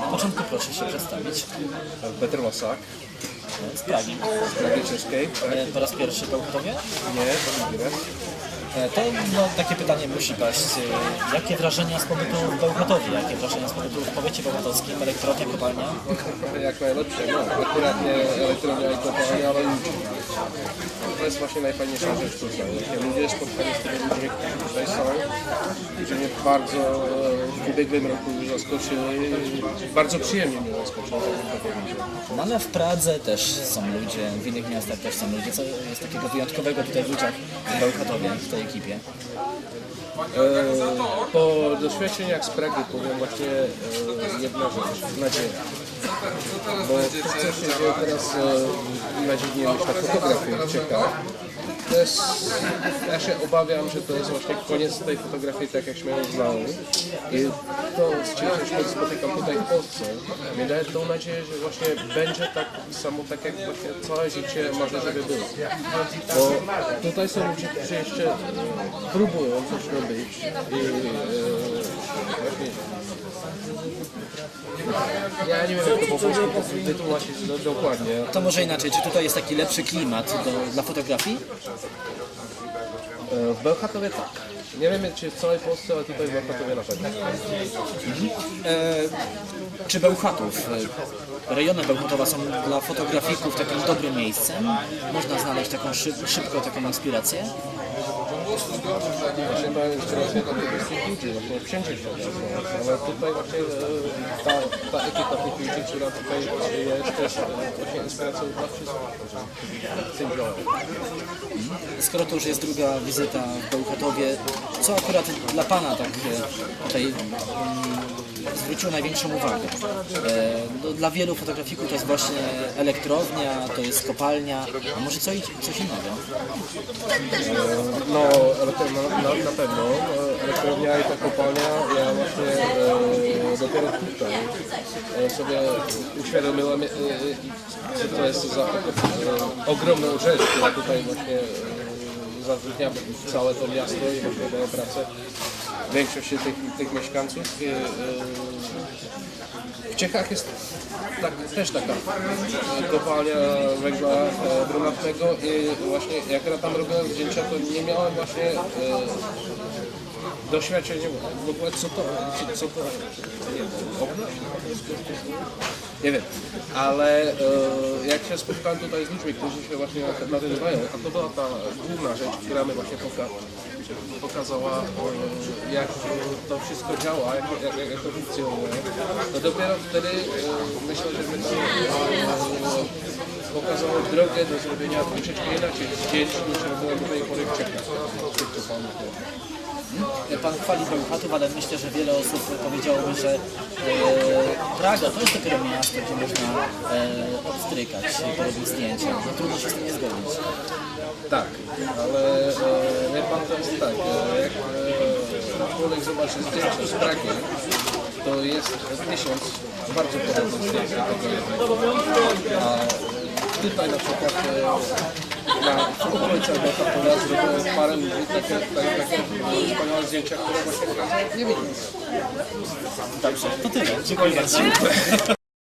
Na początku proszę się przedstawić. Petr Łasak, Z Pragi. z Pragi Czeskiej. Tak? E, Po raz pierwszy w Bełchatowie? Nie, to nie E, To no, takie pytanie musi paść. E, Jakie wrażenia z pobytu w Bełchatowie? Jakie wrażenia z pobytu w powiecie bełchatowskim? Elektrownia, kopalnia? Jak najlepsze, no. Akurat nie elektrownia i kopalnia, ale. To jest właśnie najfajniejsza rzecz tutaj. Takie ludzie spotkali z tymi ludźmi, którzy tutaj są, którzy mnie bardzo e, w ubiegłym roku zaskoczyli. Bardzo przyjemnie mnie zaskoczyli. No ale w Pradze też są ludzie, w innych miastach też są ludzie. Co jest takiego wyjątkowego tutaj w ludziach w Bełchatowie, w tej ekipie? E, Po doświadczeniach z Pragi powiem właśnie e, jedna rzecz, nadzieja. Bo to, co się dzieje teraz e, na dziwnie myślę, fotografii w Czechach, to jest, ja się obawiam, że to jest właśnie koniec tej fotografii, tak jakśmy ją znali. I to, z się spotykam tutaj w Polsce, mi daje tą nadzieję, że właśnie będzie tak samo, tak jak właśnie całe życie marzę, żeby było. Bo tutaj są ludzie, którzy jeszcze próbują coś robić i e, właśnie ja nie wiem jak to po polsku wytłumaczyć dokładnie. To może inaczej, czy tutaj jest taki lepszy klimat do, dla fotografii? E, W Bełchatowie tak. Nie wiem czy w całej Polsce, ale tutaj w Bełchatowie na pewno. E, czy Bełchatów, e, rejony Bełchatowa są dla fotografików takim dobrym miejscem? Można znaleźć taką szyb, szybko taką inspirację? Ludzi, właśnie wszędzie się. Ale tutaj właśnie e, ta, ta ekipa która tutaj to jest e, właśnie inspiracją dla wszystkich. Skoro to już jest druga wizyta w Bełchatowie, co akurat dla Pana tak e, tutaj mm, zwróciło największą uwagę? E, no, dla wielu fotografików to jest właśnie elektrownia, to jest kopalnia, a może coś, coś innego? No, na, na, na pewno. E, Elektrownia i ta kopalnia, ja właśnie e, dopiero tutaj e, sobie uświadomiłem, e, e, co to jest za e, ogromną rzecz, która tutaj właśnie e, zatrudnia całe to miasto i właśnie daje pracę większości tych, tych mieszkańców. E, e, w Czechach jest tak, też taka e, kopalnia węgla e, brunatnego i właśnie jak ja tam robiłem zdjęcia, to nie miałem właśnie e, doświadczenia w ogóle co to, co, co to, nie wiem? Nie ale e, jak się spotkałem tutaj z ludźmi, którzy się właśnie nazywają, a to była ta główna rzecz, która mi właśnie poka pokazała, e, jak to wszystko działa, jak, jak, jak to funkcjonuje. No dopiero wtedy e, myślę, że my to e, pokazało drogę do zrobienia troszeczkę inaczej zdjęć niż robiłem do tej pory w. kopalniach. Pan chwali Bełchatów, ale myślę, że wiele osób powiedziałoby, że e, Praga to jest dopiero miasto, gdzie można e, odstrykać, porobić zdjęcia. No, trudno się z tym nie zgodzić. Tak, ale e, wie pan, to jest tak, e, jak e, człowiek zobaczy zdjęcie z Pragi, to jest tysiąc bardzo podobnych zdjęć do tego jednego. A tutaj na przykład e, na, w okolicach Bełchatowa zrobiłem parę ludzi, takie, takie, takie wspaniałe zdjęcia, które właśnie nie widzę. Dobrze, to tyle. Dziękuję bardzo.